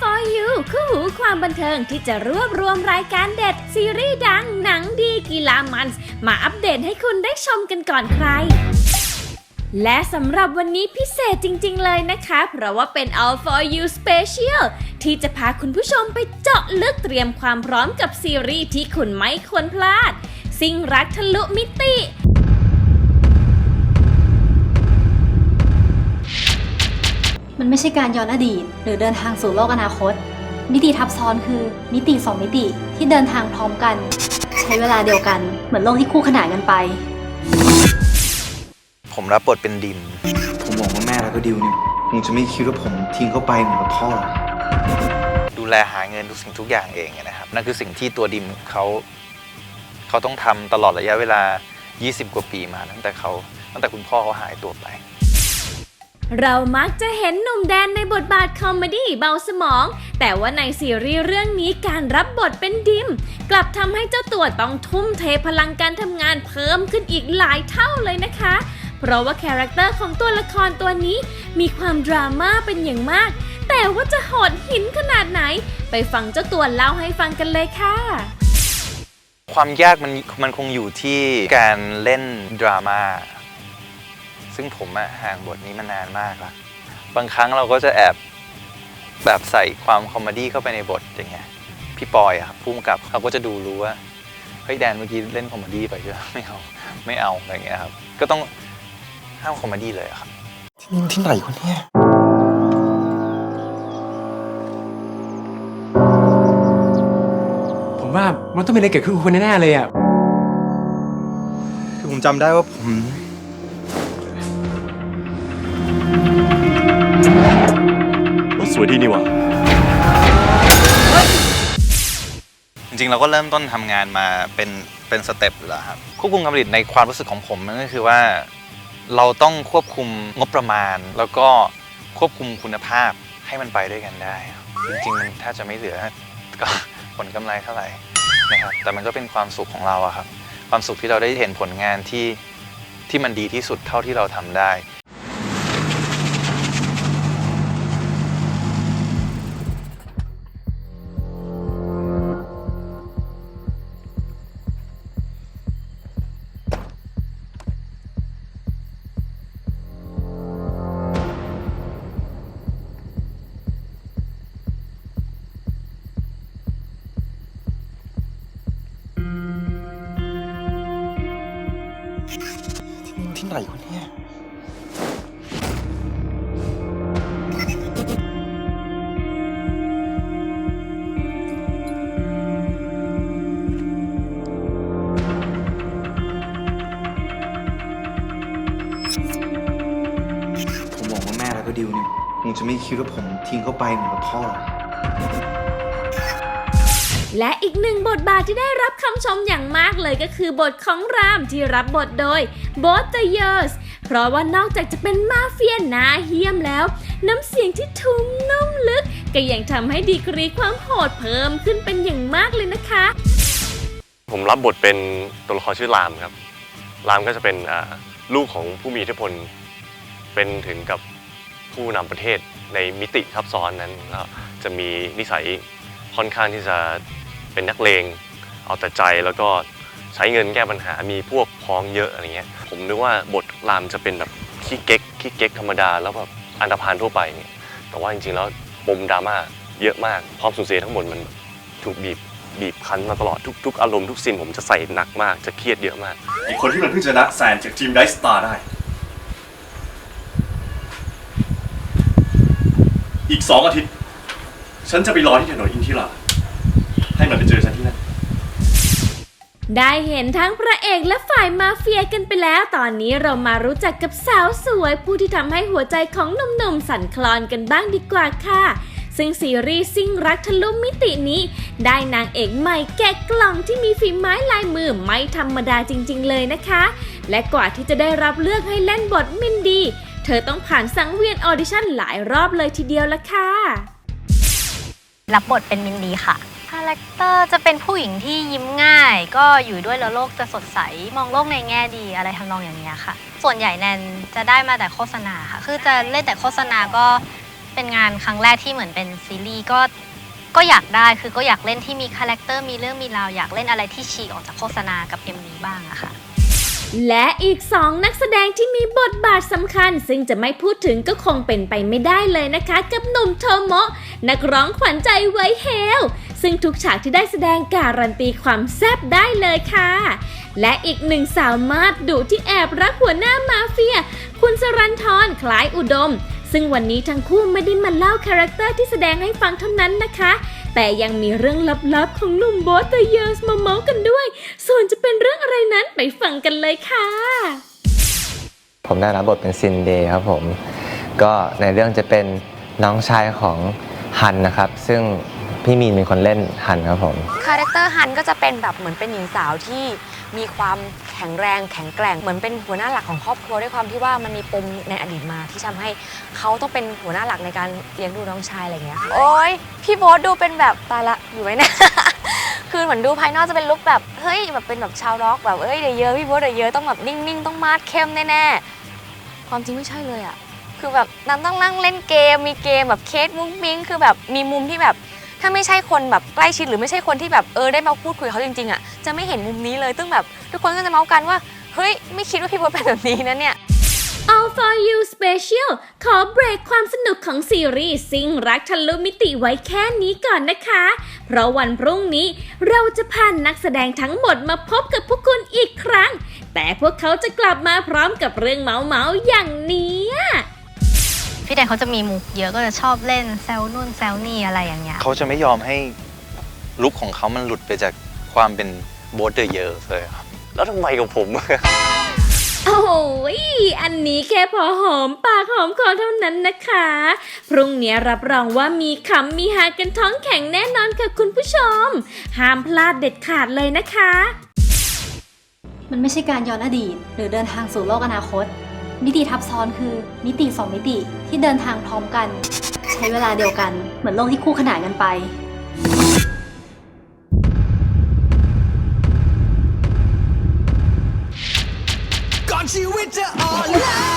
for You คู่หูความบันเทิงที่จะรวบรวมรายการเด็ด ซีรีส์ดัง หนังดีกีฬามันส์มาอัปเดตให้คุณได้ชมกันก่อนใคร และสำหรับวันนี้พิเศษจริง ๆ เลยนะคะ เพราะว่าเป็น All for You Special ที่จะพาคุณผู้ชมไปเจาะลึกเตรียมความพร้อมกับซีรีส์ที่คุณไม่ควรพลาด สิ่งรักทะลุมิติ มันไม่ใช่การย้อนอดีต หรือเดินทางสู่โลกอนาคต มิติทับซ้อนคือ มิติสองมิติที่เดินทางพร้อมกัน ใช้เวลาเดียวกัน เหมือนโลกที่คู่ขนานกันไป ผมรับบทเป็นดิม ผมบอกว่าแม่แล้วก็ดิวเนี่ยคงจะไม่คิดว่าผมทิ้งเขาไปเหมือนกับพ่อหรอกดูแลหาเงินทุกสิ่งทุกอย่างเองนะครับ นั่นคือสิ่งที่ตัวดิมเขาเขาต้องทำตลอดระยะเวลา 20 กว่าปีมาตั้งแต่เขาตั้งแต่คุณพ่อเขาหายตัวไป เรามักจะเห็นหนุ่มแดนในบทบาทคอมเมดี้เบาสมอง แต่ว่าในซีรีส์เรื่องนี้การรับบทเป็นดิม กลับทำให้เจ้าตัวต้องทุ่มเทพลังการทำงานเพิ่มขึ้นอีกหลายเท่าเลยนะคะ เพราะว่าคาแรคเตอร์ของตัวละครตัวนี้ มีความดราม่าเป็นอย่างมาก แต่ว่าจะโหดหินขนาดไหน ไปฟังเจ้าตัวเล่าให้ฟังกันเลยค่ะความยากมันมันคงอยู่ที่การเล่นดราม่า ซึ่งผมอะห่างบทนี้มานานมากละบางครั้งเราก็จะแอบแบบใส่ความคอมเมดี้เข้าไปในบทอย่างเงี้ยพี่ปอยอะครับพุ่มกับเขาก็จะดูรู้ว่าเฮ้ยแดนเมื่อกี้เล่นคอมเมดี้ไปใช่ไหมไม่เอาไม่เอาอะไรเงี้ยครับก็ต้องห้ามคอมเมดี้เลยอะครับ ที่นี่มันที่ไหนวะเนี่ยผมว่ามันต้องมีอะไรเกิดขึ้นกับคุณแน่ๆเลยอะ คือผมจำได้ว่าผม สวยดีนี่หว่า จริงๆ เราก็เริ่มต้นทำงานมาเป็นเป็นสเต็ปอยู่แล้วครับควบคุมการผลิตในความรู้สึกของผมมันก็คือว่า เราต้องควบคุมงบประมาณ แล้วก็ควบคุมคุณภาพให้มันไปด้วยกันได้ครับจริงๆมันถ้าจะไม่เหลือก็ผลกำไรเท่าไหร่นะครับแต่มันก็เป็นความสุขของเราอะครับ ความสุขที่เราได้เห็นผลงานที่ที่มันดีที่สุดเท่าที่เราทำได้ คงจะไม่คิดว่าผมทิ้งเขาไปเหมือนกับพ่อหรอกและอีกหนึ่งบทบาทที่ได้รับคำชมอย่างมากเลยก็คือบทของรามที่รับบทโดยโบ t เ h เยอร์สเพราะว่านอกจากจะเป็นมาเฟียหนาเฮี้ยมแล้ว น้ำเสียงที่ทุ้มนุ่มลึก ก็ยังทำให้ดีกรีความโหดเพิ่มขึ้นเป็นอย่างมากเลยนะคะ ผมรับบทเป็นตัวละครชื่อรามครับ รามก็จะเป็นอ่าลูกของผู้มีอิทธิพล เป็นถึงกับ ผู้นำประเทศในมิติซับซ้อนนั้นก็จะมีนิสัยค่อนข้างที่จะเป็นนักเลง เอาแต่ใจแล้วก็ใช้เงินแก้ปัญหามีพวกพ้องเยอะอะไรเงี้ยผมนึกว่าบทรามจะเป็นแบบขี้เก๊กขี้เก๊กธรรมดาแล้วแบบอันธพาลทั่วไปเนี่ยแต่ว่าจริงๆแล้วปมดราม่าเยอะมากความสูญเสียทั้งหมดมันถูกบีบบีบคั้นมาตลอดทุกทุกอารมณ์ทุกซีนผมจะใส่หนักมากจะเครียดเยอะมาก อีกคนที่มันเพิ่งชนะแซนจากทีมไดสตาร์ได้ อีก สองอาทิตย์ ฉันจะไปรอที่ถนนอินทิรา ให้มันไปเจอฉันที่นั่น ได้เห็นทั้งพระเอกและฝ่ายมาเฟียกันไปแล้ว ตอนนี้เรามารู้จักกับสาวสวย ผู้ที่ทำให้หัวใจของหนุ่มๆสั่นคลอนกันบ้างดีกว่าค่ะ ซึ่งซีรีส์ซิ่งรักทะลุมิตินี้ ได้นางเอกใหม่แกะกล่องที่มีฝีไม้ลายมือไม่ธรรมดาจริงๆเลยนะคะ และกว่าที่จะได้รับเลือกให้เล่นบทมินดี เธอต้องผ่านสังเวียนออดิชั่นหลายรอบเลยทีเดียวละค่ะ รับบทเป็นมินดีค่ะ คาแรคเตอร์จะเป็นผู้หญิงที่ยิ้มง่าย ก็อยู่ด้วยแล้วโลกจะสดใส มองโลกในแง่ดีอะไรทำนองอย่างเนี้ยค่ะ ส่วนใหญ่แนนจะได้มาแต่โฆษณาค่ะ คือจะเล่นแต่โฆษณาก็เป็นงานครั้งแรกที่เหมือนเป็นซีรีส์ก็ก็อยากได้คือก็อยากเล่นที่มีคาแรคเตอร์มีเรื่องมีราวอยากเล่นอะไรที่ฉีกออกจากโฆษณากับ MV บ้างอะค่ะ และอีก2นักแสดงที่มีบทบาทสำคัญ ซึ่งจะไม่พูดถึงก็คงเป็นไปไม่ได้เลยนะคะ กับหนุ่มโทโมะนักร้องขวัญใจไวเฮลซึ่งทุกฉากที่ได้แสดงการันตีความแซ่บได้เลยค่ะ และอีกหนึ่งสาวมาดดุที่แอบรักหัวหน้ามาเฟีย คุณสรันทรคล้ายอุดม ซึ่งวันนี้ทั้งคู่ไม่ได้มาเล่าคาแรคเตอร์ที่แสดงให้ฟังเท่านั้นนะคะแต่ยังมีเรื่องลับๆ ของหนุ่มโบสเตเยอร์สมาเมาส์กันด้วย ส่วนจะเป็นเรื่อง อะไรนั้นไปฟังกันเลยค่ะ ผมได้รับบทเป็นซินเดย์ครับผม ก็ในเรื่องจะเป็นน้องชายของฮันนะครับ ซึ่งพี่มีนเป็นคนเล่นฮันครับผม คาแรคเตอร์ฮันก็จะเป็นแบบเหมือนเป็นหญิงสาวที่มีความแข็งแรงแข็งแกร่งเหมือนเป็นหัวหน้าหลักของครอบครัวด้วยความที่ว่ามันมีปมในอดีตมาที่ทำให้เขาต้องเป็นหัวหน้าหลักในการเลี้ยงดูน้องชายอะไรอย่างเงี้ยค่ะโอ้ยพี่โบ๊ทดูเป็นแบบตายละอยู่ไหมเนี่ย คือเหมือนดูภายนอกจะเป็นลุคแบบเฮ้ยแบบเป็นแบบชาวร็อกแบบเอ้ยเดี๋ยวเยอะพี่โบ๊ทเดี๋ยวเยอะต้องแบบนิ่งๆต้องมาดเข้มแน่ๆความจริงไม่ใช่เลยอะคือแบบนางต้องนั่งเล่นเกมมีเกมแบบเคสมุ้งมิ้งคือแบบมีมุมที่แบบถ้าไม่ใช่คนแบบใกล้ชิดหรือไม่ใช่คนที่แบบเออได้มาพูดคุยเขาจริงๆอะจะไม่เห็นมุมนี้เลยซึ่งแบบทุกคนก็จะเมาส์กันว่าเฮ้ยไม่คิดว่าพี่โบ๊ทเป็นแบบนี้นะเนี่ย for You Special ขอเบรกความสนุกของซีรีส์ซิงรักทะลุมิติไว้แค่นี้ก่อนนะคะ เพราะวันพรุ่งนี้เราจะพานักแสดงทั้งหมดมาพบกับพวกคุณอีกครั้ง แต่พวกเขาจะกลับมาพร้อมกับเรื่องเมาเมาอย่างเนี้ยพี่แดนเขาจะมีมุกเยอะก็จะชอบเล่นแซวนู่นแซวนี่อะไรอย่างเงี้ยเขาจะไม่ยอมให้ลุคของเขามันหลุดไปจากความเป็นโบสเดอร์เยอร์เลยครับ แล้วทำไมกับผม โอ้ยอันนี้แค่พอหอมปากหอมคอเท่านั้นนะคะ พรุ่งนี้รับรองว่ามีขำมีฮากันท้องแข็งแน่นอนค่ะคุณผู้ชม ห้ามพลาดเด็ดขาดเลยนะคะ มันไม่ใช่การย้อนอดีต หรือเดินทางสู่โลกอนาคต มิติทับซ้อนคือ มิติสองมิติที่เดินทางพร้อมกัน ใช้เวลาเดียวกันเหมือนโลกที่คู่ขนานกันไป ก่อนชี